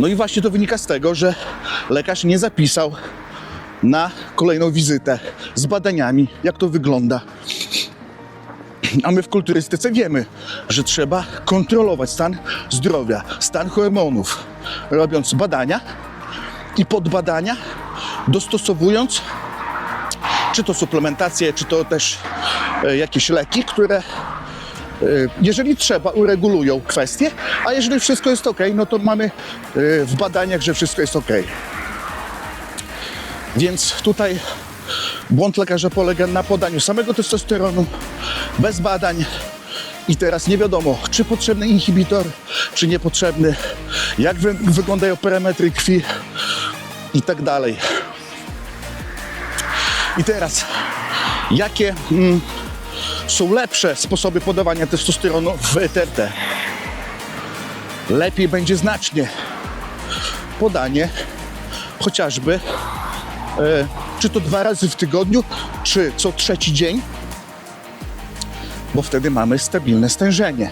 No i właśnie to wynika z tego, że lekarz nie zapisał na kolejną wizytę z badaniami, jak to wygląda. A my w kulturystyce wiemy, że trzeba kontrolować stan zdrowia, stan hormonów, robiąc badania i podbadania, dostosowując czy to suplementację, czy to też e, jakieś leki, które jeżeli trzeba, uregulują kwestie, a jeżeli wszystko jest ok, no to mamy e, w badaniach, że wszystko jest ok. Więc tutaj błąd lekarza polega na podaniu samego testosteronu bez badań. I teraz nie wiadomo, czy potrzebny inhibitor, czy niepotrzebny, jak wy- wyglądają parametry krwi i tak dalej. I teraz, jakie mm, są lepsze sposoby podawania testosteronu w TRT? Lepiej będzie znacznie podanie chociażby e, czy to dwa razy w tygodniu, czy co trzeci dzień, bo wtedy mamy stabilne stężenie.